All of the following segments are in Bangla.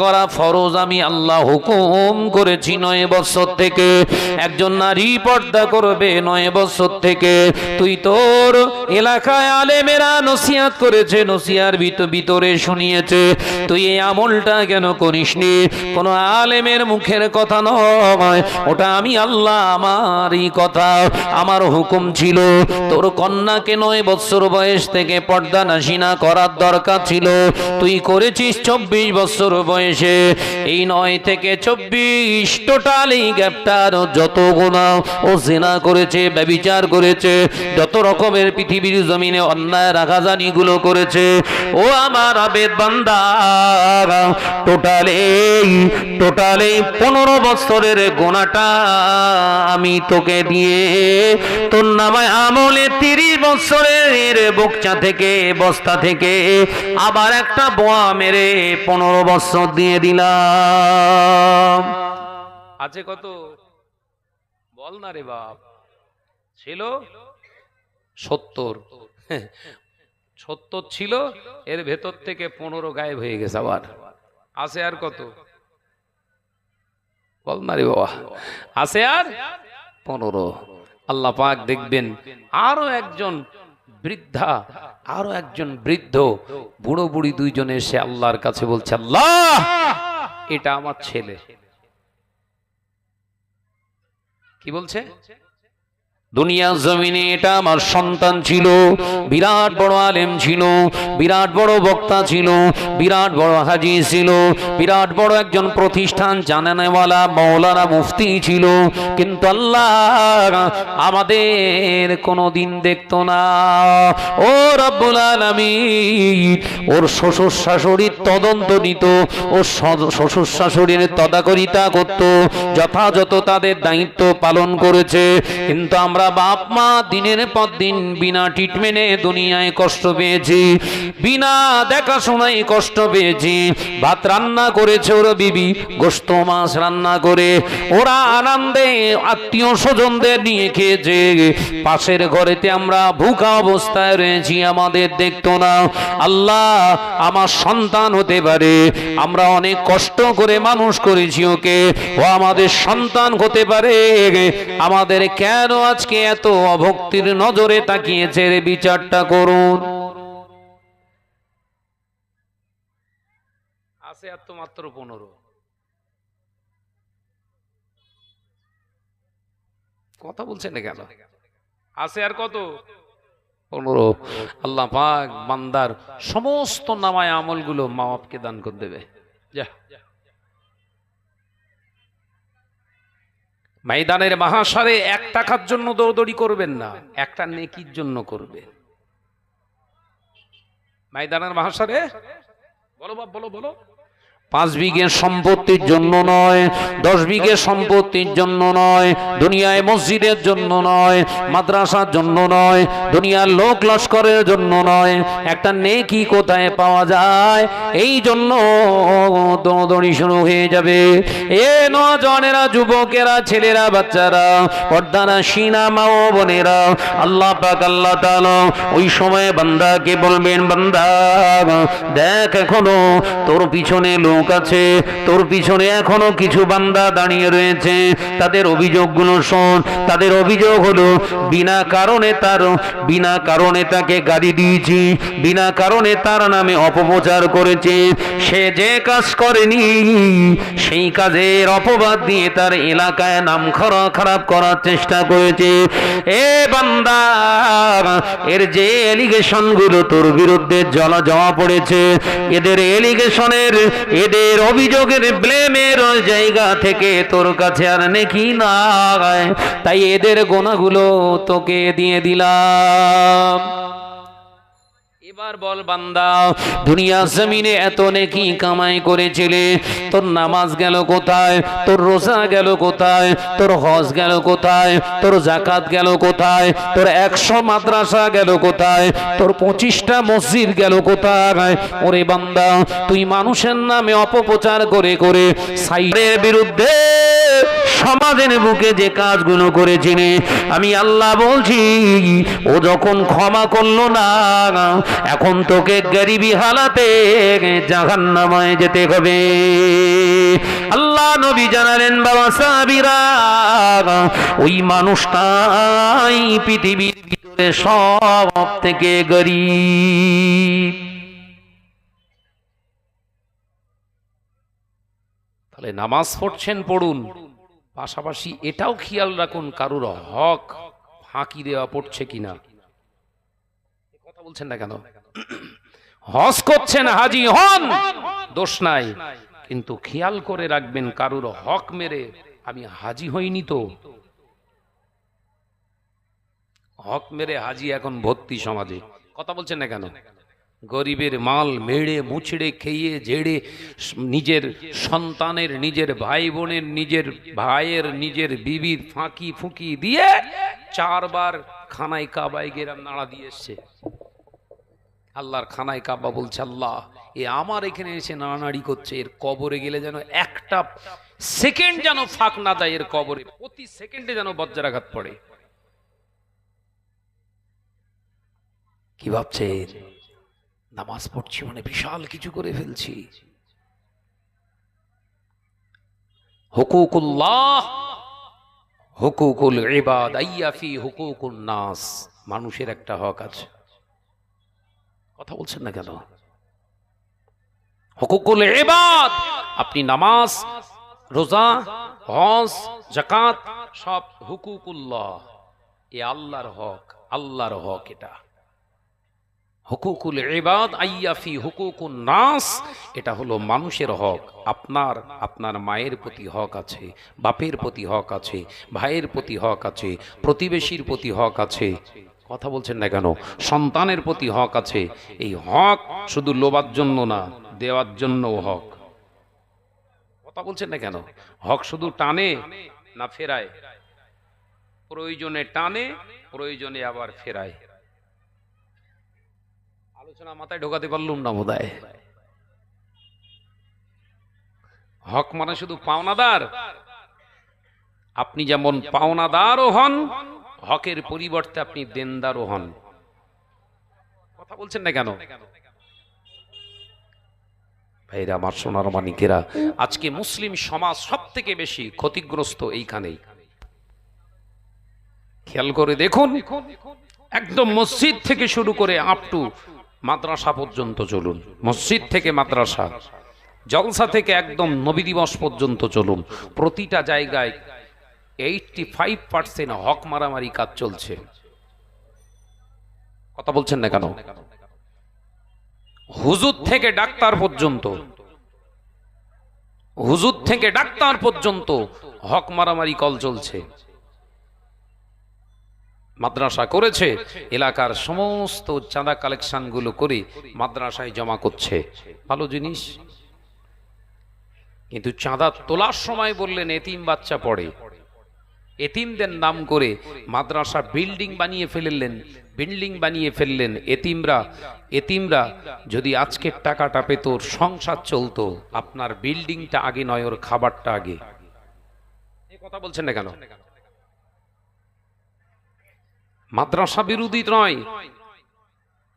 করা ফরজ, আমি আল্লাহ হুকুম করেছি নয় বছর থেকে। একজন নারী পর্দা করবে নয় বছর থেকে। তুই তোর এলাকায় আলেমেরা নসিহাত করেছে নসিয়ার ভিত- ভিতরে শুনিয়েছে। তুই এই আমলটা কেন করিসনি? কোন আলেমের মুখের কথা নয়। ওটা আমি আল্লাহ আমারই কথা। আমার হুকুম ছিল, তোর কন্যাকে নয় বছর বয়স থেকে পর্দা নাসিনা করার দরকার ছিল। তুই করেছিস চব্বিশ বছর বয়সে। এই নয় থেকে চব্বিশ টোটাল গ্যাপটার যত গুণা ও জেনা করেছে, ব্যবিচার করেছে, যত রকমের পৃথিবীর জমিনে অন্যায় রাখাজানি গুলো করেছে। ও আমার আবেদ বান্দা, টোটালে টোটালে পনেরো বছরের গোনাটা আমি তোকে দিয়ে তোর নামায় আমলে তিরিশ বছরের বকচা থেকে, বস্তা থেকে আবার একটা বোয়া মেরে পনেরো বছর দিয়ে দিলাম। আছে কত? বল না রে বাপ। ছিল? সত্তর। সত্তর ছিল, এর ভেতর থেকে পনেরো গায়েব হয়ে গেছে আবার। আছে আর কত? বল না রে বাবা। আছে আর পনেরো। আল্লাহ পাক দেখবেন, আরও একজন বৃদ্ধা, আরও একজন বৃদ্ধ, বুড়ো বুড়ি দুইজনে এসে আল্লাহর কাছে বলছে, আল্লাহ, এটা আমার ছেলে। কি বলছে? দুনিয়া জমিনে এটা আমার সন্তান ছিল, বিরাট বড় আলেম ছিল, বিরাট বড় বক্তা ছিল, বিরাট বড় হাজি ছিল, বিরাট বড় একজন প্রতিষ্ঠান জানানেওয়ালা মৌলানা মুফতি ছিল, কিন্তু আল্লাহ আমাদের কোনো দিন দেখতো না। ও রব্বুল আলামিন, ওর শ্বশুর শাশুড়ির তদন্ত নিত ওর শ্বশুর শাশুড়ির তদাকরিতা করত, যথাযথ তাদের দায়িত্ব পালন করেছে, কিন্তু আমরা বাপ মা দিনের পর দিন বিনা ট্রিটমেন্টে দুনিয়ায় কষ্ট পেয়েছি, বিনা দেখাশোনায় কষ্ট পেয়েছি। ভাত রান্না করেছে ওরা বিবি, গোস্ত মাছ রান্না করে। ওরা আনন্দে আত্মীয় স্বজনদের নিয়ে খেয়েছে। পাশের ঘরেতে আমরা ভুকা অবস্থায় রয়েছি, আমাদের দেখতো না। আল্লাহ আমার সন্তান হতে পারে। আমরা অনেক কষ্ট করে মানুষ করেছি ওকে। ও আমাদের সন্তান হতে পারে। আমাদের কেন আজকে এত অভক্তির নজরে তাকিয়েছে রে বিচারটা করুন। আছে আর তো মাত্র পনেরো। কথা বলছেন না কেন? আছে আর কত? পনেরো। আল্লাহ পাক বান্দার সমস্ত নামায় আমলগুলো মা বাপকে দান করে দেবে। যা। ময়দানের মহাসারে এক টাকার জন্য দৌড়দৌড়ি করবেন না, একটা নেকির জন্য করবে। ময়দানের মহাসারে? বলো বাপ, বলো বলো। পাঁচ বিঘে সম্পত্তির জন্য নয়, দশ বিঘে সম্পত্তির জন্য নয়, দুনিয়ায় মসজিদের জন্য নয়, মাদ্রাসার জন্য নয়, দুনিয়ার লোক লস্করের জন্য নয়। একটা নেকি কোথায় পাওয়া যায়? এই জন্য দৌড়দৌড়ি শুরু হয়ে যাবে। এ নজনেরা যুবকেরা, ছেলেরা, বাচ্চারা, পর্দারা সিনা মা ও বোনেরা, আল্লাহ পাক, আল্লাহ তাআলা ওই সময় বান্দাকে বলবেন, বান্দা, দেখ এখনও তোর পিছনে লোক আছে। তোর পিছনে এখনও কিছু বান্দা দাঁড়িয়ে রয়েছে। তাদের অভিযোগগুলো শোন। তাদের অভিযোগ হলো, বিনা কারণে তার, বিনা কারণে তাকে গাড়ি দিয়েছি। বিনা কারণে তার নামে অপপ্রচার করেছে। সে যে কাজ করেনি সেই কাজের অপবাদ দিয়ে তার এলাকায় নাম খারাপ খারাপ করার চেষ্টা করেছে। এ বান্দা, এর যে এলিগেশনগুলো তোর বিরুদ্ধে জলা জমা পড়েছে, এদের এলিগেশনের এদের অভিযোগের ব্লেমের জায়গা থেকে তোর কাছে আর নেকি না তাই এদের গোনাগুলো তোকে দিয়ে দিলাম। এবার বল বান্দা দুনিয়া জমিনে এত নেকি কামাই করেছিলে, তোর নামাজ গেল কোথায়, তোর রোজা গেল কোথায়, তোর হজ গেল কোথায়, তোর জাকাত গেল কোথায়, তোর একশো মাদ্রাসা গেল কোথায়, তোর পঁচিশটা মসজিদ গেল কোথায়? ওরে বান্দা, তুই মানুষের নামে অপপ্রচার করে করে সাইরের বিরুদ্ধে সমাজের বুকে যে কাজগুলো করেছেন আমি আল্লাহ বলছি, ও যখন ক্ষমা করল না, এখন তোকে গরিবি হালাতে জাহান্নামায় যেতে হবে। আল্লাহ নবী জানালেন, বাবা সাবিরা ওই মানুষটাই পৃথিবীর ভিতরে সব থেকে গরিব। তাহলে নামাজ পড়ছেন পড়ুন। পাশাপাশি এটাও খেয়াল রাখুন কারুর হক ফাঁকি দেওয়া পড়ছে কিনা। কথা বলছেন না কেন? হজ করছেন, হাজি হন। দোষ নাই। কিন্তু খেয়াল করে রাখবেন কারুর হক মেরে আমি হাজি হইনি তো। হক মেরে হাজি এখন ভর্তি সমাজে। কথা বলছেন না কেন? গরিবের মাল মেড়ে মুছড়ে খেয়ে ঝেড়ে নিজের সন্তানের, নিজের ভাই বোনের নিজের ভাইয়ের, নিজের বিবির ফাঁকি ফুঁকি দিয়ে চারবার খানায় কাবায় গেরাম নাড়া দিয়ে এসছে। আল্লাহর খানায় কাবা বলছে, আল্লাহ, এ আমার এখানে এসে নাড়ানাড়ি করছে, এর কবরে গেলে যেন একটা সেকেন্ড যেন ফাঁক না যায় এর কবরে, প্রতি সেকেন্ডে যেন বজ্রাঘাত পড়ে। কি ভাবছেন? নামাজ পড়ছি মানে বিশাল কিছু করে ফেলছি। হুকুকুল্লাহ, হুকুকুল ইবাদ আইয়াফি হুকুকুন নাস। মানুষের একটা হক আছে। কথা বলছেন না কেন? হুকুকুল ইবাদ, আপনি নামাজ, রোজা, হজ জাকাত সব হুকুকুল্লাহ। এ আল্লাহর হক আল্লাহর হক এটা। হুকুকুল ইবাদ আইয়াফি হুকুকুন নাস। এটা হলো মানুষের হক। আপনার আপনার মায়ের প্রতি হক আছে, বাপের প্রতি হক আছে, ভাইয়ের প্রতি হক আছে, প্রতিবেশীর প্রতি হক আছে। কথা বলছেন না কেন? সন্তানের প্রতি হক আছে। এই হক শুধু লোবার জন্য না, দেওয়ার জন্যও হক। কথা বলছেন না কেন? হক শুধু টানে না ফেরায়। প্রয়োজনে টানে, প্রয়োজনে আবার ফেরায়। আলোচনা মাথায় ঢোকাতে পারলুম না বোধ হক মানে শুধু পাওনাদার। আপনি যেমন পাওনাদারও হন, হকের পরিবর্তে আপনি দেনদারও হন। কথা বলছেন না কেন? ভাইরা, আমার সোনার মানিকেরা, আজকে মুসলিম সমাজ সব থেকে বেশি ক্ষতিগ্রস্ত এইখানেই। খেয়াল করে দেখুন, একদম মসজিদ থেকে শুরু করে আপ টু মাদ্রাসা পর্যন্ত চলুন, মসজিদ থেকে মাদ্রাসা, জলসা থেকে একদম নবী দিবস পর্যন্ত চলুন। প্রতিটা জায়গায় এইটটি ফাইভ পার্সেন্ট হক মারামারি কাজ চলছে। কথা বলছেন না কেন? হুজুর থেকে ডাক্তার পর্যন্ত, হুজুর থেকে ডাক্তার পর্যন্ত হক মারামারি কল চলছে। মাদ্রাসা করেছে, এলাকার সমস্ত চাঁদা কালেকশনগুলো করে মাদ্রাসায় জমা করছে। ভালো জিনিস। কিন্তু চাঁদা তোলার সময় বললেন, এতিম বাচ্চা পড়ে। এতিমদের নাম করে মাদ্রাসা বিল্ডিং বানিয়ে ফেললেন, বিল্ডিং বানিয়ে ফেললেন এতিমরা। এতিমরা যদি আজকের টাকাটা পেত, সংসার চলতো, আপনার বিল্ডিংটা আগে নয়, ওর খাবারটা আগে। কথা বলছেন না কেন? মাদ্রাসা বিরোধী নয়।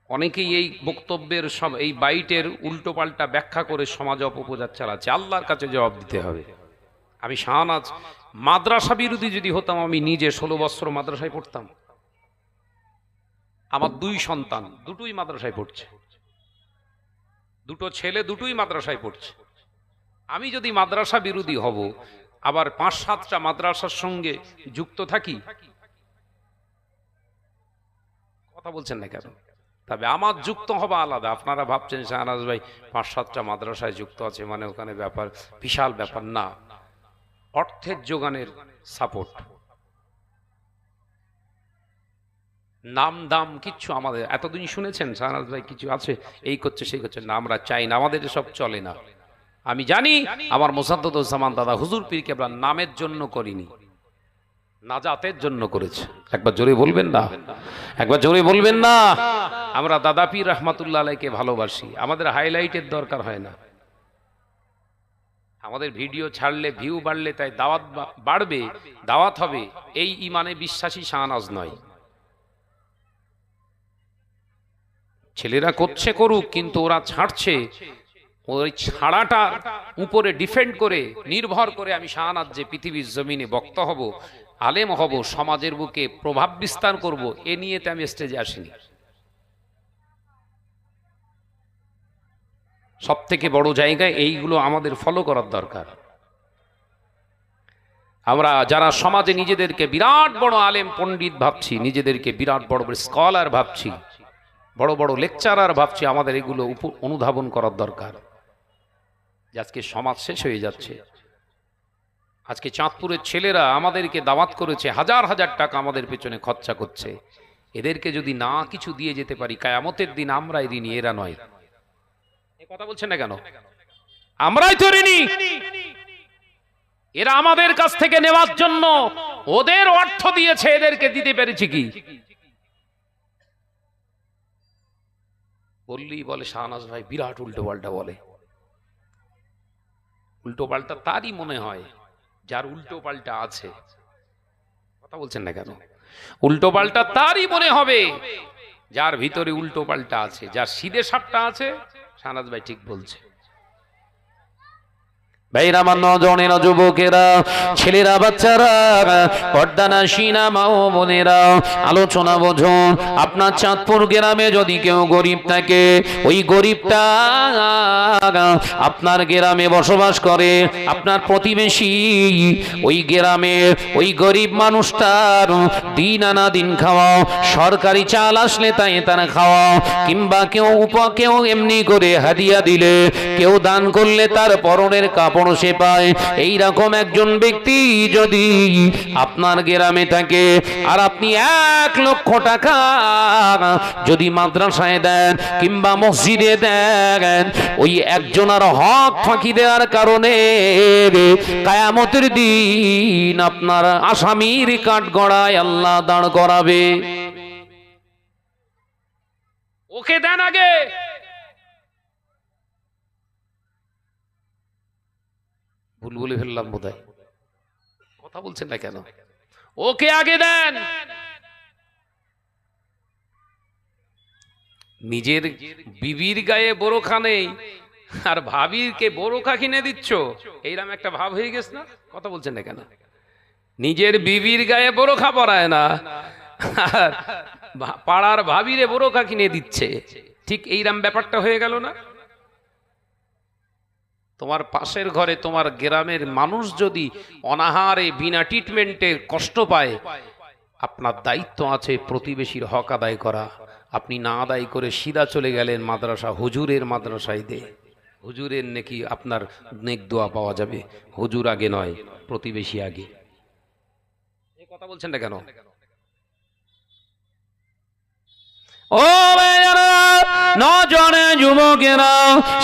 অনেকেই এই বক্তব্যের সব এই বাইটের উল্টো পাল্টা ব্যাখ্যা করে সমাজ অপপ্রচার চালাচ্ছে। আল্লাহর কাছে জবাব দিতে হবে। আমি শাহনাজ মাদ্রাসা বিরোধী যদি হতাম, আমি নিজে ষোলো বছর মাদ্রাসায় পড়তাম। আমার দুই সন্তান, দুটোই মাদ্রাসায় পড়ছে। দুটো ছেলে, দুটোই মাদ্রাসায় পড়ছে। আমি যদি মাদ্রাসা বিরোধী হব, আবার পাঁচ সাতটা মাদ্রাসার সঙ্গে যুক্ত থাকি কথা বলছেন না কেন তবে আমার যুক্ত হবা আলাদা। আপনারা ভাবছেন শাহনাজ ভাই পাঁচ সাতটা মাদ্রাসায় যুক্ত আছে মানে ওখানে ব্যাপার, বিশাল ব্যাপার। না, অর্থের যোগানের সাপোর্ট নাম, দাম কিচ্ছু আমাদের, এতদিন শুনেছেন শাহনাজ ভাই কিছু আছে? এই করছে, সেই করছে। না, আমরা চাই না, আমাদের সব চলে না। আমি জানি, আমার মোসাদ্দুজ্জামান দাদা হুজুর পীর কেবলা নামের জন্য করিনি। নাজাতের জন্য করেছে। একবার জোরে বলবেন না? একবার জোরে বলবেন না? আমরা দাদা পীর রহমাতুল্লাহ আলাইকে ভালোবাসি। আমাদের হাইলাইটের দরকার হয় না। আমাদের ভিডিও ছাড়লে, ভিউ বাড়লে, তাই দাওয়াত বাড়বে, দাওয়াত হবে। এই ইমানে বিশ্বাসী শাহনাজ নয়। ছেলেরা করছে করুক, কিন্তু ওরা ছাড়ছে। ওই ছাড়াটা উপরে ডিফেন্ড করে, নির্ভর করে আমি শাহনাজ যে পৃথিবীর জমিনে বক্ত হব আলেম হব, সমাজের বুকে প্রভাব বিস্তার করব, এ নিয়ে নিয়েতে আমি স্টেজে আসিনি। সব থেকে বড় জায়গায় এইগুলো আমাদের ফলো করার দরকার। আমরা যারা সমাজে নিজেদেরকে বিরাট বড় আলেম পণ্ডিত ভাবছি, নিজেদেরকে বিরাট বড় বড় স্কলার ভাবছি, বড় বড় লেকচারার ভাবছি, আমাদের এগুলো অনুধাবন করার দরকার। আজকে সমাজ শেষ হয়ে যাচ্ছে। আজকে চাঁদপুরের ছেলেরা আমাদেরকে দাওয়াত করেছে, হাজার হাজার টাকা আমাদের পেছনে খরচা করছে। এদেরকে যদি না কিছু দিয়ে যেতে পারি, কায়ামতের দিন আমরাই ঋণী, এরা নয়। কথা বলছেন না কেন? আমরাই তো ঋণী। এরা আমাদের কাছ থেকে নেওয়ার জন্য ওদের অর্থ দিয়েছে, এদেরকে দিতে পেরেছি কি? বললি বলে শাহনাজ ভাই, বিরাট উল্টো পাল্টা বলে। উল্টো পাল্টা তারই মনে হয়। যার উল্টো পাল্টা আছে। কথা বলছেন না কেন? উল্টো পাল্টা তারই মনে হবে, যার ভিতরে উল্টো পাল্টা আছে, যার সিদে সাপটা আছে সানাদ ভাই ঠিক বলছে। ভাইরা আমার নজনেরা, যুবকেরা, ছেলেরা, বাচ্চারা, পর্দানা সিনা মাও, বোনেরা, আলোচনা বোঝুন। আপনার চাঁদপুর গ্রামে যদি কেউ গরিব থাকে, ওই গরিবটা আপনার গ্রামে বসবাস করে, আপনার প্রতিবেশী ওই গ্রামে ওই গরিব মানুষটার দিন আনা দিন খাওয়াও, সরকারি চাল আসলে তাই তারা খাওয়াও, কিংবা কেউ উপ কেউ এমনি করে হাদিয়া দিলে, কেউ দান করলে তার পরনের কাপড় সে পায় এই রকম একজন ব্যক্তি যদি আপনার গ্রামে থাকে আর আপনি এক লক্ষ টাকা যদি মাদ্রাসায় দেন কিংবা মসজিদে দেন, ওই একজনের হক ফাঁকি দেওয়ার কারণে কায়ামতের দিন আপনার আসামির কাঠ গড়ায় আল্লাহ দাঁড় করাবে। ওকে দেন আগে। ভুল বলে ফেললাম বোধ কথা বলছেন না কেন? ওকে আগে দেন। নিজের বিবির গায়ে বোরখা নেই, আর ভাবিরকে বোরখা কিনে দিচ্ছ? এইরকম একটা ভাব হয়ে গেছে না? কথা বলছেন না কেন? নিজের বিবির গায়ে বোরখা পরায় না, আর পাড়ার ভাবিরে বোরখা কিনে দিচ্ছে। ঠিক এইরকম ব্যাপারটা হয়ে গেল না? তোমার পাশের ঘরে তোমার গ্রামের মানুষ যদি অনাহারে বিনা ট্রিটমেন্টে কষ্ট পায়, আপনার দায়িত্ব আছে প্রতিবেশীর হক আদায় করা। আপনি না আদায় করে সিধা চলে গেলেন মাদ্রাসা হুজুরের মাদ্রাসায় দে। হুজুরের নাকি আপনার নেক দোয়া পাওয়া যাবে। হুজুর আগে নয়, প্রতিবেশী আগে। কথা বলছেন না কেন? ও নজনে যুবকেরা,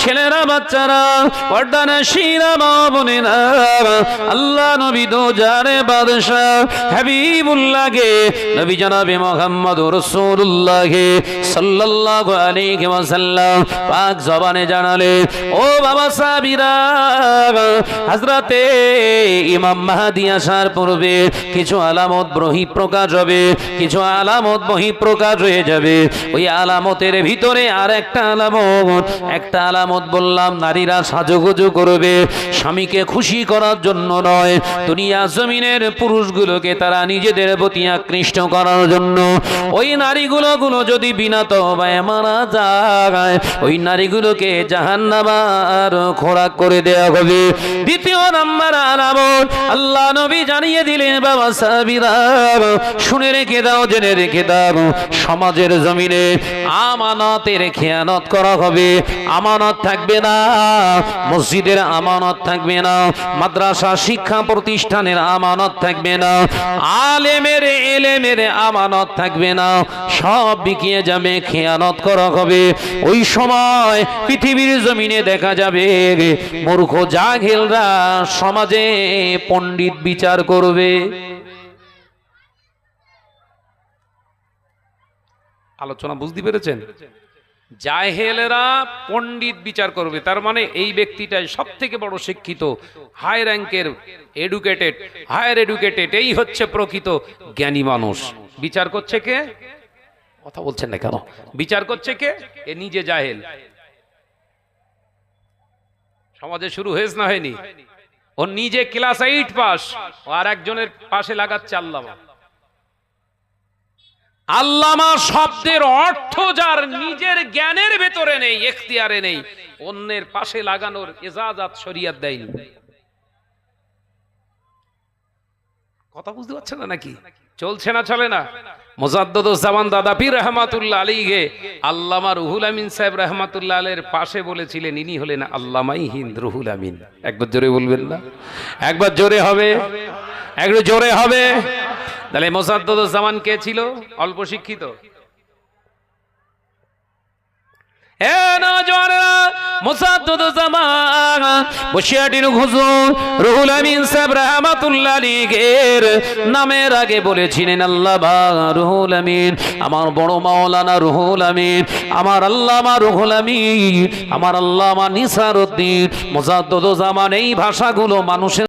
ছেলেরা, বাচ্চারা পর্দানা শিরা বোনেরা, আল্লাহ নবী দো জানে বাদশাহ হাবিবুল্লাহকে, নবী জনাবে মোহাম্মদ রাসূলুল্লাহকে সাল্লাল্লাহু আলাইহি ওয়াসাল্লাম পাক জবানে জানালে, ও বাবা সাবিরা হযরতে ইমাম মাহদি আসার পূর্বে কিছু আলামত বহি প্রকাশ হবে, কিছু আলামত বহি প্রকাশ হয়ে যাবে। ওই আলামতের ভিতরে আর একটা আলামত একটা আলামত বললাম, নারীরা সাজুগুজু করবে, স্বামীকে খুশি করার জন্য নয়, দুনিয়া জমিনের পুরুষগুলোকে তারা নিজেদের প্রতি আকৃষ্ট করার জন্য। ওই নারীগুলো গুলো যদি বিনা তবায় মারা যায়, ওই নারীগুলোকে জাহান্নামার খোরাক করে দেওয়া হবে। দ্বিতীয় নাম্বার আলামত আল্লাহ নবী জানিয়ে দিলেন, বাবা সাবিরা শুনে রেখে দাও, জেনে রেখে দাও, সমাজের জমিনে আমানতের খেয়ানত করা হবে। আমানত থাকবে না, মসজিদের আমানত থাকবে না, মাদ্রাসা শিক্ষা প্রতিষ্ঠানের আমানত থাকবে না, আলেমের এলেমের আমানত থাকবে না, সব বিকিয়ে যাবে, খেয়ানত করা হবে। ওই সময় পৃথিবীর জমিনে দেখা যাবে, মূর্খ জাঘেলরা সমাজে পণ্ডিত বিচার করবে। আলোচনা বুঝতে পেরেছেন? জাহেলেরা পণ্ডিত বিচার করবে, তার মানে এই ব্যক্তিটাই সব থেকে বড় শিক্ষিত হাই র্যাঙ্কের এডুকেটেড হায়ার এডুকেটেড এই হচ্ছে প্রকৃত জ্ঞানী মানুষ। বিচার করছে কে? কথা বলছেন না কেন? বিচার করছে কে? এ নিজে জাহেল। সমাজে শুরু হয়েছে না হয়নি? ও নিজে ক্লাস এইট পাস আর একজনের পাশে লাগাচ্ছে আল্লামা। আল্লামা শব্দের অর্থ যার নিজের জ্ঞানের ভেতরে নেই, এখতিয়ারে নেই, অন্যের পাশে লাগানোর এজাজাত শরিয়াত দেয়নি। কথা বুঝতে পারছেন না নাকি? চলছে না, চলে না? মোজাদ্দুজ্জামান দাদা পীর আলী আলীকে আল্লামা রুহুল আমিন সাহেব রহমাতুল্লাহ আলের পাশে বলেছিলেন, ইনি হলেন আল্লামাই হিন্দ রুহুল আমিন। একবার জোরে বলবেন না? একবার জোরে হবে। একটু জোরে হবে। তাহলে মোসাদ্দুজ্জামান কে ছিল? অল্প শিক্ষিত এ নজওয়ানরা মোসাদ্দুজ্জামান বসিয়াটির হুজুর রুহুল আমিন সাহেব রাহমাতুল্লাহ আলাইহির নামের আগে আল্লাহ রুহুল আমিন, আমার বড় রুহুল আমিন, আমার আল্লামা রুহুল আমার নিসারউদ্দিন মোসাদ্দুজ্জামান এই ভাষাগুলো মানুষের